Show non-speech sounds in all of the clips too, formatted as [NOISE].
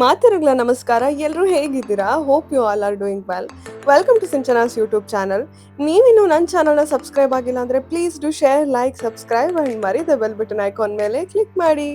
ಮಾತರುಗಳ ನಮಸ್ಕಾರ ಎಲ್ಲರೂ ಹೇಗಿದ್ದೀರಾ? Hope you all are doing well welcome to Sinchana's YouTube channel ನೀವಿನ್ನೂ ನನ್ನ ಚಾನಲ್ನ ಸಬ್ಸ್ಕ್ರೈಬ್ ಆಗಿಲ್ಲ ಅಂದರೆ please do share like subscribe and the bell button icon ಮೇಲೆ ಕ್ಲಿಕ್ ಮಾಡಿ.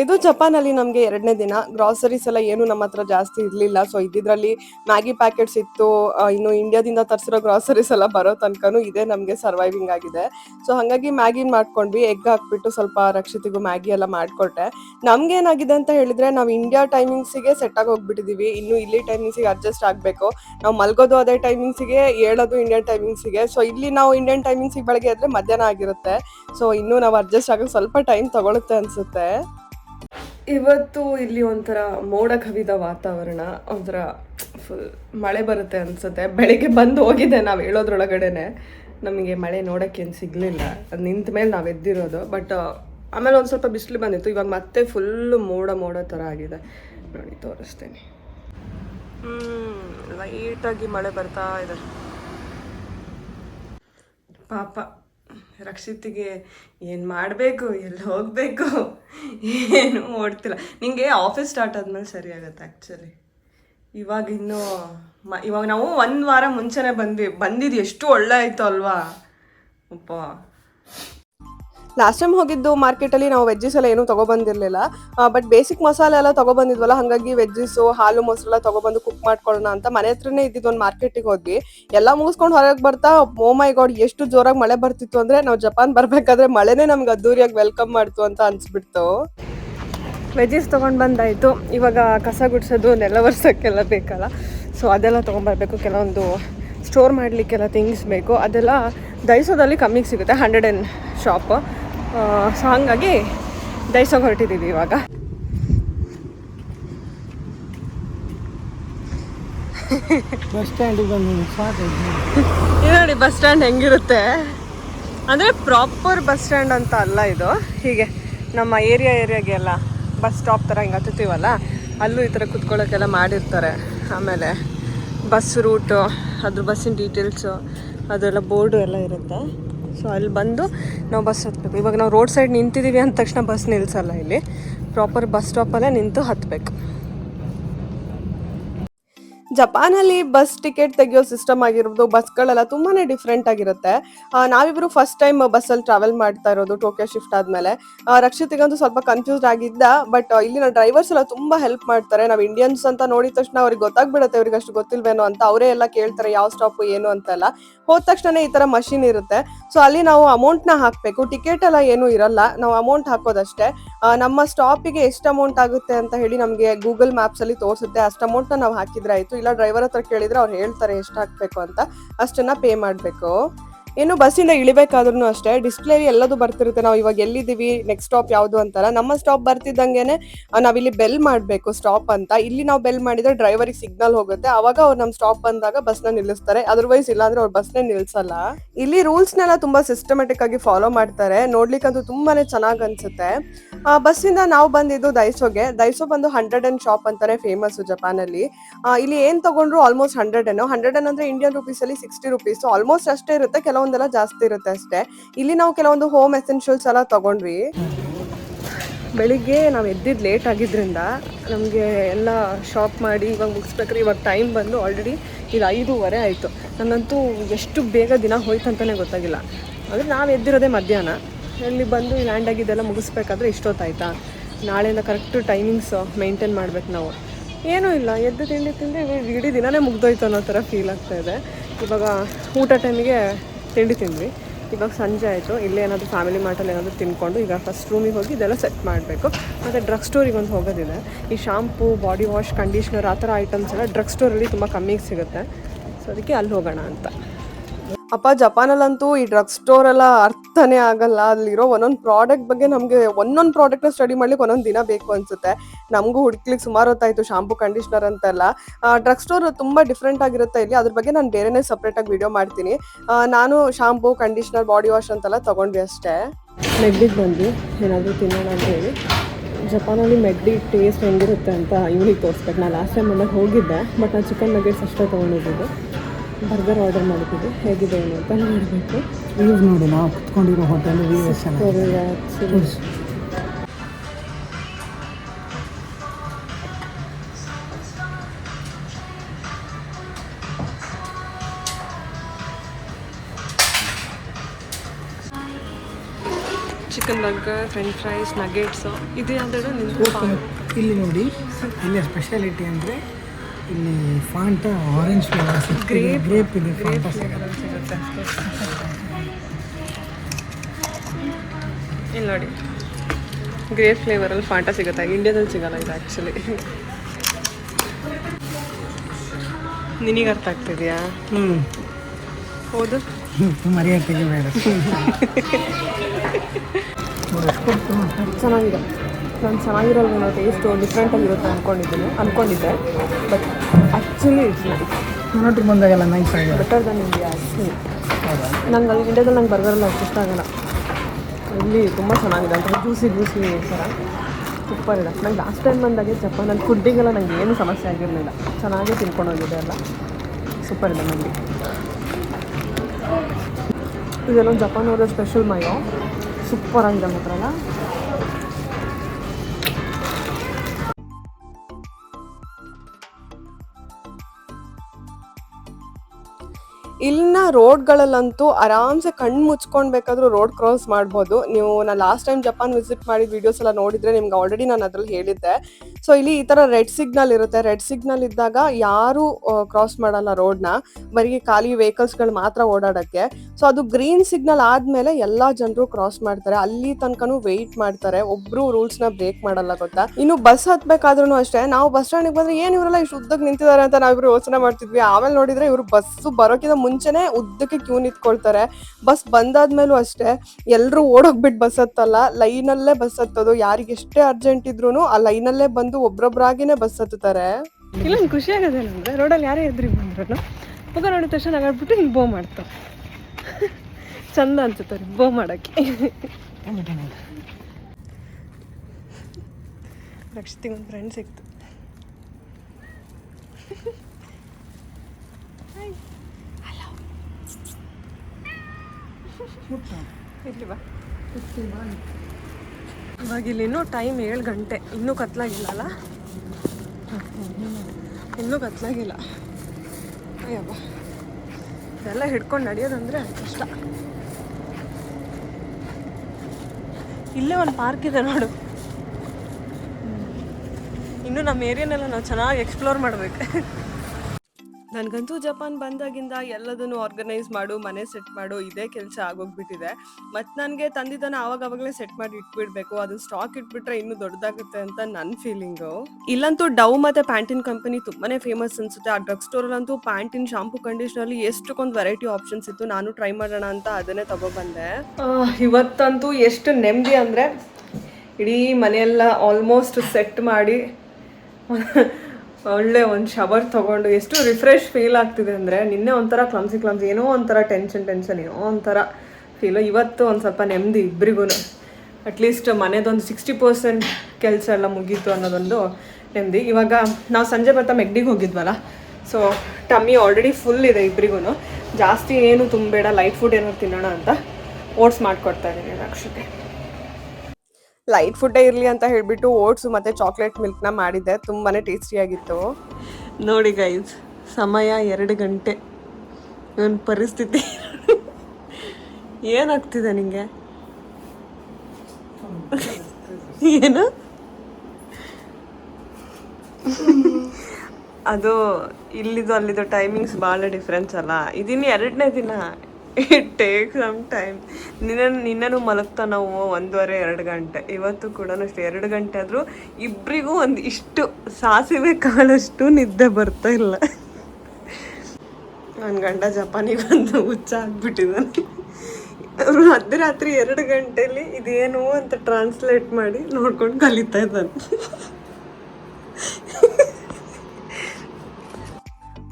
ಇದು ಜಪಾನಲ್ಲಿ ನಮಗೆ ಎರಡನೇ ದಿನ. ಗ್ರಾಸರೀಸ್ ಎಲ್ಲ ಏನು ನಮ್ಮ ಹತ್ರ ಜಾಸ್ತಿ ಇರಲಿಲ್ಲ. ಸೊ ಇದ್ದಿದ್ರಲ್ಲಿ ಮ್ಯಾಗಿ ಪ್ಯಾಕೆಟ್ಸ್ ಇತ್ತು. ಇನ್ನು ಇಂಡಿಯಾದಿಂದ ತರಿಸಿರೋ ಗ್ರಾಸರೀಸ್ ಎಲ್ಲ ಬರೋ ತನಕನೂ ಇದೇ ನಮಗೆ ಸರ್ವೈವಿಂಗ್ ಆಗಿದೆ. ಸೊ ಹಾಗಾಗಿ ಮ್ಯಾಗಿ ಮಾಡ್ಕೊಂಡ್ವಿ. ಎಗ್ ಹಾಕ್ಬಿಟ್ಟು ಸ್ವಲ್ಪ ರಕ್ಷಿತಿಗೂ ಮ್ಯಾಗಿ ಎಲ್ಲ ಮಾಡಿಕೊಟ್ಟೆ. ನಮಗೇನಾಗಿದೆ ಅಂತ ಹೇಳಿದ್ರೆ, ನಾವು ಇಂಡಿಯಾ ಟೈಮಿಂಗ್ಸಿಗೆ ಸೆಟ್ ಆಗಿ ಹೋಗ್ಬಿಟ್ಟಿದೀವಿ. ಇನ್ನು ಇಲ್ಲಿ ಟೈಮಿಂಗ್ಸಿಗೆ ಅಡ್ಜಸ್ಟ್ ಆಗಬೇಕು. ನಾವು ಮಲ್ಗೋದು ಅದೇ ಟೈಮಿಂಗ್ಸಿಗೆ ಹೇಳೋದು ಇಂಡಿಯನ್ ಟೈಮಿಂಗ್ಸಿಗೆ ಸೊ ಇಲ್ಲಿ ನಾವು ಇಂಡಿಯನ್ ಟೈಮಿಂಗ್ಸಿಗೆ ಬೆಳಗ್ಗೆ ಆದರೆ ಮಧ್ಯಾಹ್ನ ಆಗಿರುತ್ತೆ. ಸೊ ಇನ್ನೂ ನಾವು ಅಡ್ಜಸ್ಟ್ ಆಗೋಕೆ ಸ್ವಲ್ಪ ಟೈಮ್ ತಗೊಳುತ್ತೆ ಅನ್ಸುತ್ತೆ. ಇವತ್ತು ಇಲ್ಲಿ ಒಂಥರ ಮೋಡ ಕವಿದ ವಾತಾವರಣ, ಒಂಥರ ಫುಲ್ ಮಳೆ ಬರುತ್ತೆ ಅನ್ಸುತ್ತೆ. ಬೆಳಿಗ್ಗೆ ಬಂದು ಹೋಗಿದೆ ನಾವು ಹೇಳೋದ್ರೊಳಗಡೆನೆ. ನಮಗೆ ಮಳೆ ನೋಡೋಕ್ಕೇನು ಸಿಗಲಿಲ್ಲ. ಅದು ನಿಂತ ಮೇಲೆ ನಾವು ಎದ್ದಿರೋದು. ಬಟ್ ಆಮೇಲೆ ಒಂದು ಸ್ವಲ್ಪ ಬಿಸಿಲು ಬಂದಿತ್ತು. ಇವಾಗ ಮತ್ತೆ ಫುಲ್ಲು ಮೋಡ ಮೋಡ ಥರ ಆಗಿದೆ. ನೋಡಿ, ತೋರಿಸ್ತೇನೆ. ಲೈಟಾಗಿ ಮಳೆ ಬರ್ತಾ ಇದೆ. ಪಾಪ. ರಕ್ಷಿತಿಗೆ ಏನು ಮಾಡಬೇಕು, ಎಲ್ಲಿ ಹೋಗಬೇಕು, ಏನು ಓಡ್ತಿಲ್ಲ. ನಿಮಗೆ ಆಫೀಸ್ ಸ್ಟಾರ್ಟ್ ಆದ್ಮೇಲೆ ಸರಿ ಆಗುತ್ತೆ ಆ್ಯಕ್ಚುಲಿ ಇವಾಗ ಇನ್ನೂ ಮ, ಇವಾಗ ನಾವು ಒಂದು ವಾರ ಮುಂಚೆನೇ ಬಂದ್ವಿ. ಬಂದಿದ್ದು ಎಷ್ಟು ಒಳ್ಳೆ ಆಯಿತು ಅಲ್ವಾ? ಅಪ್ಪ. ಲಾಸ್ಟ್ ಟೈಮ್ ಹೋಗಿದ್ದು ಮಾರ್ಕೆಟಲ್ಲಿ ನಾವು ವೆಜ್ಜಸ್ ಎಲ್ಲ ಏನೂ ತಗೊಬಂದಿರಲಿಲ್ಲ. ಬಟ್ ಬೇಸಿಕ್ ಮಸಾಲೆ ಎಲ್ಲ ತೊಗೊಬಂದಿದ್ವಲ್ಲ, ಹಾಗಾಗಿ ವೆಜ್ಜಸ್ಸು ಹಾಲು ಮೊಸರೆಲ್ಲ ತಗೊಬಂದು ಕುಕ್ ಮಾಡ್ಕೊಳ್ಳೋಣ ಅಂತ ಮನೆ ಹತ್ರನೇ ಇದ್ದಿದ್ದು ಒಂದು ಮಾರ್ಕೆಟಿಗೆ ಹೋದ್ವಿ. ಎಲ್ಲ ಮುಗಿಸ್ಕೊಂಡು ಹೊರಗೆ ಬರ್ತಾ ಓ ಮೈ ಗಾಡ್ ಎಷ್ಟು ಜೋರಾಗಿ ಮಳೆ ಬರ್ತಿತ್ತು ಅಂದರೆ ನಾವು ಜಪಾನ್ ಬರಬೇಕಾದ್ರೆ ಮಳೆನೇ ನಮ್ಗೆ ಅದ್ದೂರಿಯಾಗಿ ವೆಲ್ಕಮ್ ಮಾಡ್ತು ಅಂತ ಅನ್ಸ್ಬಿಡ್ತು. ವೆಜ್ಜಸ್ ತೊಗೊಂಡು ಬಂದಾಯಿತು. ಇವಾಗ ಕಸ ಗುಡಿಸೋದು ನೆಲ ಒರ್ಸೋಕ್ಕೆಲ್ಲ ಬೇಕಲ್ಲ. ಸೊ ಅದೆಲ್ಲ ತೊಗೊಂಬರ್ಬೇಕು ಕೆಲವೊಂದು ಸ್ಟೋರ್ ಮಾಡಲಿಕ್ಕೆಲ್ಲ ಥಿಂಗ್ಸ್ ಬೇಕು. ಅದೆಲ್ಲ ದೈಸೋದಲ್ಲಿ ಕಮ್ಮಿಗೆ ಸಿಗುತ್ತೆ ಹಂಡ್ರೆಡ್ ಆ್ಯಂಡ್ ಶಾಪ್ ಸೊ ಹಾಗಾಗಿ ದೈಸೋಗೆ ಹೊರಟಿದ್ದೀವಿ ಇವಾಗ. ಬಸ್ ಸ್ಟ್ಯಾಂಡಿಗೆ ಬಂದು ಸಾಕು. ಇದು ನೋಡಿ ಬಸ್ ಸ್ಟ್ಯಾಂಡ್ ಹೆಂಗಿರುತ್ತೆ? ಅಂದರೆ ಪ್ರಾಪರ್ ಬಸ್ ಸ್ಟ್ಯಾಂಡ್ ಅಂತ ಅಲ್ಲ ಇದು. ಹೀಗೆ ನಮ್ಮ ಏರಿಯಾ ಏರಿಯಾಗೆಲ್ಲ ಬಸ್ ಸ್ಟಾಪ್ ಥರ ಹಿಂಗೆ ಹತ್ತುತ್ತೀವಲ್ಲ ಅಲ್ಲೂ ಈ ಥರ ಕುತ್ಕೊಳ್ಳೋಕ್ಕೆಲ್ಲ ಮಾಡಿರ್ತಾರೆ. ಆಮೇಲೆ ಬಸ್ ರೂಟು ಅದ್ರ ಬಸ್ಸಿನ ಡೀಟೇಲ್ಸು ಅದೆಲ್ಲ ಬೋರ್ಡು ಎಲ್ಲ ಇರುತ್ತೆ. ಸೊ ಅಲ್ಲಿ ಬಂದು ನಾವು ಬಸ್ ಹತ್ಬೇಕು. ಇವಾಗ ನಾವು ರೋಡ್ ಸೈಡ್ ನಿಂತಿದ್ದೀವಿ ಅಂದ ತಕ್ಷಣ ಬಸ್ ನಿಲ್ಸಲ್ಲ ಇಲ್ಲಿ. ಪ್ರಾಪರ್ ಬಸ್ ಸ್ಟಾಪಲ್ಲೇ ನಿಂತು ಹತ್ತಬೇಕು ಜಪಾನಲ್ಲಿ ಬಸ್ ಟಿಕೆಟ್ ತೆಗೆಯೋ ಸಿಸ್ಟಮ್ ಆಗಿರ್ಬೋದು ಬಸ್ಗಳೆಲ್ಲ ತುಂಬಾನೇ ಡಿಫ್ರೆಂಟ್ ಆಗಿರುತ್ತೆ. ನಾವಿಬ್ರು ಫಸ್ಟ್ ಟೈಮ್ ಬಸ್ಸಲ್ಲಿ ಟ್ರಾವೆಲ್ ಮಾಡ್ತಾ ಇರೋದು ಟೋಕಿಯೋ ಶಿಫ್ಟ್ ಆದ್ಮೇಲೆ. ರಕ್ಷಿತಿಗಂತೂ ಸ್ವಲ್ಪ ಕನ್ಫ್ಯೂಸ್ ಆಗಿದ್ದ ಬಟ್ ಇಲ್ಲಿನ ಡ್ರೈವರ್ಸ್ ಎಲ್ಲ ತುಂಬಾ ಹೆಲ್ಪ್ ಮಾಡ್ತಾರೆ. ನಾವು ಇಂಡಿಯನ್ಸ್ ಅಂತ ನೋಡಿದ ತಕ್ಷಣ ಅವ್ರಿಗೆ ಗೊತ್ತಾಗ್ಬಿಡುತ್ತೆ ಅವ್ರಿಗೆ ಅಷ್ಟು ಗೊತ್ತಿಲ್ವೇನೋ ಅಂತ. ಅವರೇ ಎಲ್ಲ ಕೇಳ್ತಾರೆ, ಯಾವ ಸ್ಟಾಪ್ ಏನು ಅಂತೆಲ್ಲ ಹೋದ ತಕ್ಷಣ ಈ ತರ ಮಷಿನ್ ಇರುತ್ತೆ. ಸೊ ಅಲ್ಲಿ ನಾವು ಅಮೌಂಟ್ನ ಹಾಕ್ಬೇಕು. ಟಿಕೆಟ್ ಎಲ್ಲ ಏನು ಇರಲ್ಲ. ನಾವು ಅಮೌಂಟ್ ಹಾಕೋದಷ್ಟೇ. ನಮ್ಮ ಸ್ಟಾಪಿಗೆ ಎಷ್ಟು ಅಮೌಂಟ್ ಆಗುತ್ತೆ ಅಂತ ಹೇಳಿ ನಮಗೆ ಗೂಗಲ್ ಮ್ಯಾಪ್ಸ್ ಅಲ್ಲಿ ತೋರಿಸುತ್ತೆ. ಅಷ್ಟು ಅಮೌಂಟ್ ನಾವು ಹಾಕಿದ್ರೆ ಆಯ್ತು. ಇಲ್ಲ ಡ್ರೈವರ್ ಹತ್ರ ಕೇಳಿದ್ರೆ ಅವ್ರು ಹೇಳ್ತಾರೆ ಎಷ್ಟು ಹಾಕ್ಬೇಕು ಅಂತ ಅಷ್ಟನ್ನ ಪೇ ಮಾಡಬೇಕು. ಇನ್ನು ಬಸ್ಸಿಂದ ಇಳಿಬೇಕಾದ್ರೂ ಅಷ್ಟೇ ಡಿಸ್ಪ್ಲೇ ಎಲ್ಲದು ಬರ್ತಿರುತ್ತೆ. ನಾವು ಇವಾಗ ಎಲ್ಲಿದ್ದೀವಿ ನೆಕ್ಸ್ಟ್ ಸ್ಟಾಪ್ ಯಾವುದು ಅಂತಲ್ಲ ನಮ್ಮ ಸ್ಟಾಪ್ ಬರ್ತಿದ್ದಂಗೆನೆ ನಾವಿಲ್ಲಿ ಬೆಲ್ ಮಾಡಬೇಕು ಸ್ಟಾಪ್ ಅಂತ. ಇಲ್ಲಿ ನಾವು ಬೆಲ್ ಮಾಡಿದ್ರೆ ಡ್ರೈವರಿಗೆ ಸಿಗ್ನಲ್ ಹೋಗುತ್ತೆ. ಅವಾಗ ಅವ್ರು ನಮ್ಮ ಸ್ಟಾಪ್ ಬಂದಾಗ ಬಸ್ನ ನಿಲ್ಲಿಸ್ತಾರೆ. ಅದರ್ವೈಸ್ ಇಲ್ಲಾಂದ್ರೆ ಅವ್ರು ಬಸ್ನೇ ನಿಲ್ಸಲ್ಲ. ಇಲ್ಲಿ ರೂಲ್ಸ್ನೆಲ್ಲ ತುಂಬಾ ಸಿಸ್ಟಮೆಟಿಕ್ ಆಗಿ ಫಾಲೋ ಮಾಡ್ತಾರೆ. ನೋಡ್ಲಿಕ್ಕಂತೂ ತುಂಬಾನೇ ಚೆನ್ನಾಗಿ ಅನ್ಸುತ್ತೆ. ಬಸ್ಸಿಂದ ನಾವು ಬಂದಿದ್ದು ದೈಸೋಗೆ ದೈಸೋ ಬಂದು ಹಂಡ್ರೆಡ್ ಅಂಡ್ ಶಾಪ್ ಅಂತಾನೆ ಫೇಮಸ್ ಜಪಾನ್ ಅಲ್ಲಿ ಇಲ್ಲಿ ಏನ್ ತಗೊಂಡ್ರು ಆಲ್ಮೋಸ್ಟ್ ಹಂಡ್ರೆಡ್ ಏನೋ. ಹಂಡ್ರೆಡ್ ಅಂದ್ರೆ ಇಂಡಿಯನ್ ರುಪೀಸ್ ಅಲ್ಲಿ ಸಿಕ್ಸ್ಟಿ ರುಪೀಸ್ ಆಲ್ಮೋಸ್ಟ್ ಅಷ್ಟೇ ಇರುತ್ತೆ. ಕೆಲವೊಂದೆಲ್ಲ ಜಾಸ್ತಿ ಇರುತ್ತೆ ಅಷ್ಟೇ. ಇಲ್ಲಿ ನಾವು ಕೆಲವೊಂದು ಹೋಮ್ ಎಸೆನ್ಷಿಯಲ್ಸ್ ಎಲ್ಲ ತಗೊಂಡ್ವಿ. ಬೆಳಿಗ್ಗೆ ನಾವು ಎದ್ದಿದ್ದು ಲೇಟ್ ಆಗಿದ್ದರಿಂದ ನಮಗೆ ಎಲ್ಲ ಶಾಪ್ ಮಾಡಿ ಇವಾಗ ಮುಗಿಸ್ಬೇಕ್ರಿ, ಇವಾಗ ಟೈಮ್ ಬಂದು ಆಲ್ರೆಡಿ ಇದು ಐದೂವರೆ ಆಯಿತು. ನನಗಂತೂ ಎಷ್ಟು ಬೇಗ ದಿನ ಹೋಯ್ತು ಅಂತಲೇ ಗೊತ್ತಾಗಿಲ್ಲ. ಅಂದರೆ ನಾವು ಎದ್ದಿರೋದೇ ಮಧ್ಯಾಹ್ನ. ಇಲ್ಲಿ ಬಂದು ಲ್ಯಾಂಡ್ ಆಗಿದ್ದೆಲ್ಲ ಮುಗಿಸ್ಬೇಕಾದ್ರೆ ಇಷ್ಟೊತ್ತಾಯ್ತಾ? ನಾಳೆಯಿಂದ ಕರೆಕ್ಟ್ ಟೈಮಿಂಗ್ಸ್ ಮೇಂಟೈನ್ ಮಾಡ್ಬೇಕು ನಾವು. ಏನೂ ಇಲ್ಲ, ಎದ್ದು ತಿಂಡಿ ತಿಂದು ಇಡೀ ದಿನನೇ ಮುಗ್ದೋಯ್ತು ಅನ್ನೋ ಥರ ಫೀಲ್ ಆಗ್ತಾ ಇದೆ. ಇವಾಗ ಊಟ ಟೈಮಿಗೆ ತಿಂಡಿ ತಿಂದ್ವಿ. ಇವಾಗ ಸಂಜೆ ಆಯಿತು. ಇಲ್ಲೇ ಏನಾದರೂ ಫ್ಯಾಮಿಲಿ ಮಾರ್ಟಲ್ಲಿ ಏನಾದರೂ ತಿನ್ಕೊಂಡು ಈಗ ಫಸ್ಟ್ ರೂಮಿಗೆ ಹೋಗಿ ಇದೆಲ್ಲ ಸೆಟ್ ಮಾಡಬೇಕು. ಮತ್ತು ಡ್ರಗ್ ಸ್ಟೋರಿಗೆ ಒಂದು ಹೋಗೋದಿದೆ. ಈ ಶಾಂಪೂ ಬಾಡಿ ವಾಶ್ ಕಂಡೀಷ್ನರ್ ಆ ಥರ ಐಟಮ್ಸ್ ಎಲ್ಲ ಡ್ರಗ್ ಸ್ಟೋರಲ್ಲಿ ತುಂಬ ಕಮ್ಮಿಗೆ ಸಿಗುತ್ತೆ. ಸೊ ಅದಕ್ಕೆ ಅಲ್ಲಿ ಹೋಗೋಣ ಅಂತ. ಅಪ್ಪ, ಜಪಾನಲ್ಲಂತೂ ಈ ಡ್ರಗ್ ಸ್ಟೋರ್ ಎಲ್ಲ ಅರ್ಥನೇ ಆಗಲ್ಲ. ಅಲ್ಲಿರೋ ಒಂದೊಂದು ಪ್ರಾಡಕ್ಟ್ ಬಗ್ಗೆ ನಮಗೆ ಒಂದೊಂದು ಪ್ರಾಡಕ್ಟ್ನ ಸ್ಟಡಿ ಮಾಡ್ಲಿಕ್ಕೆ ಒಂದೊಂದು ದಿನ ಬೇಕು ಅನ್ಸುತ್ತೆ. ನಮಗೂ ಹುಡುಕ್ಲಿಕ್ಕೆ ಸುಮಾರು ಹೊತ್ತಾಯಿತು ಶಾಂಪು ಕಂಡೀಷ್ನರ್ ಅಂತೆಲ್ಲ. ಡ್ರಗ್ ಸ್ಟೋರ್ ತುಂಬ ಡಿಫ್ರೆಂಟ್ ಆಗಿರುತ್ತೆ ಇಲ್ಲಿ. ಅದ್ರ ಬಗ್ಗೆ ನಾನು ಬೇರೆನೇ ಸಪ್ರೇಟಾಗಿ ವಿಡಿಯೋ ಮಾಡ್ತೀನಿ. ನಾನು ಶಾಂಪು ಕಂಡೀಷ್ನರ್ ಬಾಡಿ ವಾಶ್ ಅಂತೆಲ್ಲ ತಗೊಂಡ್ವಿ ಅಷ್ಟೇ. ಮೆಗ್ಡಿಗೆ ಬಂದು ಏನಾದರೂ ತಿನ್ನೋಣ ಅಂತ ಹೇಳಿ. ಜಪಾನಲ್ಲಿ ಮೆಗ್ಡಿ ಟೇಸ್ಟ್ ಹೆಂಗಿರುತ್ತೆ ಅಂತ ಇವನಿಗೆ ತೋರಿಸ್ಬೇಕು. ನಾನು ಲಾಸ್ಟ್ ಟೈಮ್ ಎಲ್ಲ ಹೋಗಿದ್ದೆ ಬಟ್ ನಾನು ಚಿಕನ್ ನಗೆಟ್ಸ್ ಅಷ್ಟೇ ತೊಗೊಂಡಿದ್ದು ಬರ್ಗರ್ ಆರ್ಡರ್ ಮಾಡಿದ್ದೀವಿ. ಹೇಗಿದೆ ಏನು ಅಂತ ನೋಡಬೇಕು. ವ್ಯೂಸ್ ನೋಡಿ ನಾವು ಕುತ್ಕೊಂಡಿರೋ hotel views chicken burger French fries nuggets ಇದೆ ಅಂದರೆ ನಿಮ್ಗೆ ಇಲ್ಲಿ ನೋಡಿ ಇಲ್ಲಿಯ ಸ್ಪೆಷಾಲಿಟಿ ಅಂದರೆ ಇಲ್ಲಿ ಫಾಂಟ ಆರೆಂಜ್ ಫ್ಲೇವರ್. ಗ್ರೇಪ್ ಇದೆ ಫಾಂಟ ಸಿಗುತ್ತೆ. ಇಲ್ಲಿ ನೋಡಿ. ಗ್ರೇಪ್ ಫ್ಲೇವರಲ್ಲಿ ಫಾಂಟ ಸಿಗುತ್ತೆ. ಇಂಡಿಯಾದಲ್ಲಿ ಸಿಗಲ್ಲ ಇದು ಆ್ಯಕ್ಚುಲಿ ನಿನಗೆ ಅರ್ಥ ಆಗ್ತಿದೆಯಾ? ಹ್ಞೂ ಹೌದು. [LAUGHS] [LAUGHS] ಎಷ್ಟು ಕೊಡ್ತು ಚೆನ್ನಾಗಿದೆ. ನಾನು ಚೆನ್ನಾಗಿರಲ್ವೇನೋ ಟೇಸ್ಟು ಡಿಫ್ರೆಂಟಾಗಿರುತ್ತೆ ಅಂದ್ಕೊಂಡಿದ್ದೀನಿ ಅಂದ್ಕೊಂಡಿದ್ದೆ ಬಟ್ ಆ್ಯಕ್ಚುಲಿ ಇಟ್ಸ್ ನನ್ನ ಹತ್ರ ಬಂದಾಗೆಲ್ಲ ನೈಸ್ ಆಗಿದೆ ಬೆಟರ್ ದನ್ ಇಂಡಿಯಾ ಆ್ಯಕ್ಚುಲಿ ನಂಗೆ ಅಲ್ಲಿ ಇಂಡಿಯಾದಲ್ಲಿ ನಂಗೆ ಬರ್ಗರಲ್ಲ ಅಷ್ಟು ಇಷ್ಟ ಆಗಲ್ಲ. ಇಲ್ಲಿ ತುಂಬ ಚೆನ್ನಾಗಿದೆ ಅಂತ ಜ್ಯೂಸಿ ಜ್ಯೂಸಿ ಥರ ಸೂಪರ್ ಇದೆ. ನಂಗೆ ಲಾಸ್ಟ್ ಟೈಮ್ ಬಂದಾಗೆ ಜಪಾನಲ್ಲಿ ಫುಡ್ಡಿಗೆಲ್ಲ ನಂಗೆ ಏನು ಸಮಸ್ಯೆ ಆಗಿರಲಿಲ್ಲ. ಚೆನ್ನಾಗೇ ತಿನ್ಕೊಂಡು ಹೋಗಿದೆ ಎಲ್ಲ. ಸೂಪರ್ ಇದೆ ನನಗೆ ಇದೆಲ್ಲ ಜಪಾನ್ ಅವರ ಸ್ಪೆಷಲ್ ಮಯೋ ಸೂಪರ್ ಆಗಿದೆ ಮಾತ್ರ ಅಲ್ಲ. ಇಲ್ಲಿನ ರೋಡ್ಗಳಲ್ಲಂತೂ ಆರಾಮ್ಸೆ ಕಣ್ಣು ಮುಚ್ಕೊಂಡು ಬೇಕಾದ್ರೂ ರೋಡ್ ಕ್ರಾಸ್ ಮಾಡ್ಬೋದು. ನೀವು ನಾನು ಲಾಸ್ಟ್ ಟೈಮ್ ಜಪಾನ್ ವಿಸಿಟ್ ಮಾಡಿದ ವಿಡಿಯೋಸ್ ಎಲ್ಲ ನೋಡಿದ್ರೆ ನಿಮ್ಗೆ ಆಲ್ರೆಡಿ ನಾನು ಅದ್ರಲ್ಲಿ ಹೇಳಿದ್ದೆ. ಸೊ ಇಲ್ಲಿ ಈ ತರ ರೆಡ್ ಸಿಗ್ನಲ್ ಇರುತ್ತೆ. ರೆಡ್ ಸಿಗ್ನಲ್ ಇದ್ದಾಗ ಯಾರು ಕ್ರಾಸ್ ಮಾಡಲ್ಲ ರೋಡ್ನ ಬರೀ ಖಾಲಿ ವೆಹಿಕಲ್ಸ್ಗಳು ಮಾತ್ರ ಓಡಾಡಕ್ಕೆ. ಸೊ ಅದು ಗ್ರೀನ್ ಸಿಗ್ನಲ್ ಆದ್ಮೇಲೆ ಎಲ್ಲಾ ಜನರು ಕ್ರಾಸ್ ಮಾಡ್ತಾರೆ. ಅಲ್ಲಿ ತನಕನೂ ವೆಯ್ಟ್ ಮಾಡ್ತಾರೆ. ಒಬ್ರು ರೂಲ್ಸ್ನ ಬ್ರೇಕ್ ಮಾಡಲ್ಲ ಗೊತ್ತಾ? ಇನ್ನು ಬಸ್ ಹತ್ಬೇಕಾದ್ರೂ ಅಷ್ಟೇ. ನಾವು ಬಸ್ ಸ್ಟ್ಯಾಂಡ್ ಬಂದ್ರೆ ಏನ್ ಇವರೆಲ್ಲ ಇಷ್ಟು ಉದ್ದಕ್ಕೆ ನಿಂತಿದ್ದಾರೆ ಅಂತ ನಾವಿಬ್ರು ಯೋಚನೆ ಮಾಡ್ತಿದ್ವಿ. ಆಮೇಲೆ ನೋಡಿದ್ರೆ ಇವರು ಬಸ್ ಬರೋಕ್ಕಿಂತ ಮುಂಚೆನೆ ಉದ್ದಕ್ಕೆ ಕ್ಯೂ ನಿಂತ್ಕೊಳ್ತಾರೆ. ಬಸ್ ಬಂದಾದ್ಮೇಲೂ ಅಷ್ಟೇ. ಎಲ್ಲರೂ ಓಡೋಗ್ಬಿಟ್ಟು ಬಸ್ ಹತ್ತಲ್ಲ. ಲೈನಲ್ಲೇ ಬಸ್ ಹತ್ತೋದು. ಯಾರಿಗೆ ಎಷ್ಟೇ ಅರ್ಜೆಂಟ್ ಇದ್ರು ಆ ಲೈನಲ್ಲೇ ಬಂದು ಒಬ್ರೊಬ್ರಾಗಿನೇ ಬಸ್ ಹತ್ತುತ್ತಾರೆ. ಇಲ್ಲ ಖುಷಿ ಆಗೋದೇನಂದ್ರೆ ರೋಡಲ್ಲಿ ಯಾರೇ ಇದ್ರಿ ಬಂದ್ರು ಮುಖ ನೋಡಿದ ತಕ್ಷಣ ನಗಾಡ್ಬಿಟ್ಟು ಹಿಂಗೆ ಬೋ ಮಾಡ್ತಾರೆ ಚಂದ ಅನ್ಸುತ್ತೆ ರೀ ಬೋ ಮಾಡೋಕ್ಕೆ. ರಕ್ಷಿತಿಗೆ ಒಂದು ಫ್ರೆಂಡ್ ಸಿಕ್ತು. ಇಲ್ಲಿ ಬಾ. ಇವಾಗ ಇಲ್ಲಿ ಇನ್ನೂ ಟೈಮ್ ಏಳು ಗಂಟೆ. ಇನ್ನೂ ಕತ್ಲಾಗಿಲ್ಲ ಅಲ್ಲ ಇನ್ನೂ ಕತ್ಲಾಗಿಲ್ಲ. ಅಯ್ಯಪ್ಪ. ಇದೆಲ್ಲ ಹಿಡ್ಕೊಂಡು ನಡೆಯೋದಂದ್ರೆ ಕಷ್ಟ. ಇಲ್ಲೇ ಒಂದು ಪಾರ್ಕ್ ಇದೆ ನೋಡು. ಇನ್ನು ನಮ್ಮ ಏರಿಯಾನೆಲ್ಲ ನಾವು ಚೆನ್ನಾಗಿ ಎಕ್ಸ್ಪ್ಲೋರ್ ಮಾಡ್ಬೇಕು. ನನಗಂತೂ ಜಪಾನ್ ಬಂದಾಗಿಂದ ಎಲ್ಲದನ್ನು ಆರ್ಗನೈಸ್ ಮಾಡು, ಮನೆ ಸೆಟ್ ಮಾಡು, ಇದೇ ಕೆಲಸ ಆಗೋಗ್ಬಿಟ್ಟಿದೆ. ಮತ್ತು ನನಗೆ ತಂದಿದ್ದನ್ನು ಆವಾಗ ಅವಾಗಲೇ ಸೆಟ್ ಮಾಡಿ ಇಟ್ಬಿಡ್ಬೇಕು. ಅದನ್ನ ಸ್ಟಾಕ್ ಇಟ್ಬಿಟ್ರೆ ಇನ್ನೂ ದೊಡ್ಡದಾಗುತ್ತೆ ಅಂತ ನನ್ನ ಫೀಲಿಂಗು ಇಲ್ಲಂತೂ ಡವ್ ಮತ್ತು ಪ್ಯಾಂಟಿನ್ ಕಂಪನಿ ತುಂಬಾನೇ ಫೇಮಸ್ ಅನ್ಸುತ್ತೆ. ಆ ಡ್ರಗ್ ಸ್ಟೋರಲ್ಲಂತೂ ಪ್ಯಾಂಟಿನ್ ಶಾಂಪು ಕಂಡೀಷನಲ್ಲಿ ಎಷ್ಟಕ್ಕೊಂದು ವೆರೈಟಿ ಆಪ್ಷನ್ಸ್ ಇತ್ತು ನಾನು ಟ್ರೈ ಮಾಡೋಣ ಅಂತ ಅದನ್ನೇ ತಗೊಬಂದೆ. ಇವತ್ತಂತೂ ಎಷ್ಟು ನೆಮ್ಮದಿ ಅಂದರೆ ಇಡೀ ಮನೆಯೆಲ್ಲ ಆಲ್ಮೋಸ್ಟ್ ಸೆಟ್ ಮಾಡಿ ಒಳ್ಳೆ ಒಂದು ಶವರ್ ತೊಗೊಂಡು ಎಷ್ಟು ರಿಫ್ರೆಶ್ ಫೀಲ್ ಆಗ್ತಿದೆ ಅಂದರೆ ನಿನ್ನೆ ಒಂಥರ ಕ್ಲಮ್ಸಿ ಕ್ಲಮ್ಸಿ ಏನೋ ಒಂಥರ ಟೆನ್ಷನ್ ಟೆನ್ಷನ್ ಏನೋ ಒಂಥರ ಫೀಲು ಇವತ್ತು ಒಂದು ಸ್ವಲ್ಪ ನೆಮ್ಮದಿ ಇಬ್ಬರಿಗೂ ಅಟ್ಲೀಸ್ಟ್ ಮನೆದೊಂದು ಸಿಕ್ಸ್ಟಿ ಪರ್ಸೆಂಟ್ ಕೆಲಸ ಎಲ್ಲ ಮುಗೀತು ಅನ್ನೋದೊಂದು ನೆಮ್ಮದಿ. ಇವಾಗ ನಾವು ಸಂಜೆ ಬರ್ತಾ ಮೆಗ್ಡಿಗೆ ಹೋಗಿದ್ವಲ್ಲ ಸೊ ಟಮ್ಮಿ ಆಲ್ರೆಡಿ ಫುಲ್ ಇದೆ ಇಬ್ಬರಿಗೂ ಜಾಸ್ತಿ ಏನು ತುಂಬಬೇಡ ಲೈಟ್ ಫುಡ್ ಏನಾದ್ರು ತಿನ್ನೋಣ ಅಂತ ಓಟ್ಸ್ ಮಾಡಿಕೊಡ್ತಾ ಇದ್ದೀನಿ ರಕ್ಷತೆ. ಲೈಟ್ ಫುಡ್ಡೇ ಇರಲಿ ಅಂತ ಹೇಳಿಬಿಟ್ಟು ಓಟ್ಸು ಮತ್ತು ಚಾಕ್ಲೇಟ್ ಮಿಲ್ಕ್ನ ಮಾಡಿದ್ದೆ. ತುಂಬಾ ಟೇಸ್ಟಿಯಾಗಿತ್ತು ನೋಡಿ ಗೈಸ್ ಸಮಯ ಎರಡು ಗಂಟೆ. ನನ್ನ ಪರಿಸ್ಥಿತಿ. ಏನಾಗ್ತಿದೆ ನಿಮಗೆ ಏನು? ಅದು ಇಲ್ಲಿದು ಅಲ್ಲಿದು ಟೈಮಿಂಗ್ಸ್ ಭಾಳ ಡಿಫ್ರೆನ್ಸ್ ಅಲ್ಲ. ಇದೀನಿ ಎರಡನೇ ದಿನ. ಇಟ್ ಟೇಕ್ ಸಮ್ ಟೈಮ್ ನಿನ್ನ ನಿನ್ನನು ಮಲಗ್ತಾ ನಾವು ಒಂದೂವರೆ, ಎರಡು ಗಂಟೆ. ಇವತ್ತು ಕೂಡ ಅಷ್ಟೇ, ಎರಡು ಗಂಟೆ ಆದರೂ ಇಬ್ಬರಿಗೂ ಒಂದು ಇಷ್ಟು ಸಾಸಿವೆ ಕಾಳಷ್ಟು ನಿದ್ದೆ ಬರ್ತಾ ಇಲ್ಲ. ನನ್ನ ಗಂಡ ಜಪಾನಿಗೆ ಬಂದು ಹುಚ್ಚ ಆಗ್ಬಿಟ್ಟಿದ್ದಾನೆ ಅವರು ಮಧ್ಯರಾತ್ರಿ ಎರಡು ಗಂಟೆಯಲ್ಲಿ ಇದೇನು ಅಂತ ಟ್ರಾನ್ಸ್ಲೇಟ್ ಮಾಡಿ ನೋಡ್ಕೊಂಡು ಕಲಿತಾ ಇದ್ದಾನೆ.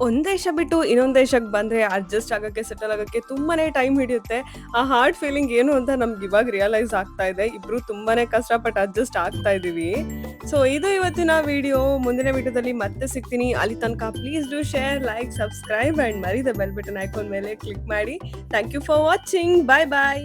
ಒಂದ್ ದೇಶ ಬಿಟ್ಟು ಇನ್ನೊಂದ್ ದೇಶಕ್ಕೆ ಬಂದ್ರೆ ಅಡ್ಜಸ್ಟ್ ಆಗಕ್ಕೆ ಸೆಟಲ್ ಆಗಕ್ಕೆ ತುಂಬಾನೇ ಟೈಮ್ ಹಿಡಿಯುತ್ತೆ. ಆ ಹಾರ್ಡ್ ಫೀಲಿಂಗ್ ಏನು ಅಂತ ನಮ್ಗೆ ಇವಾಗ ರಿಯಲೈಸ್ ಆಗ್ತಾ ಇದೆ. ಇಬ್ರು ತುಂಬಾನೇ ಕಷ್ಟಪಟ್ಟು ಅಡ್ಜಸ್ಟ್ ಆಗ್ತಾ ಇದೀವಿ. ಸೊ ಇದು ಇವತ್ತಿನ ವಿಡಿಯೋ ಮುಂದಿನ ವಿಡಿಯೋದಲ್ಲಿ ಮತ್ತೆ ಸಿಗ್ತೀನಿ. ಅಲ್ಲಿ ತನಕ please do share like subscribe and ಮರಿದ bell button icon ಮೇಲೆ ಕ್ಲಿಕ್ ಮಾಡಿ. Thank you for watching bye bye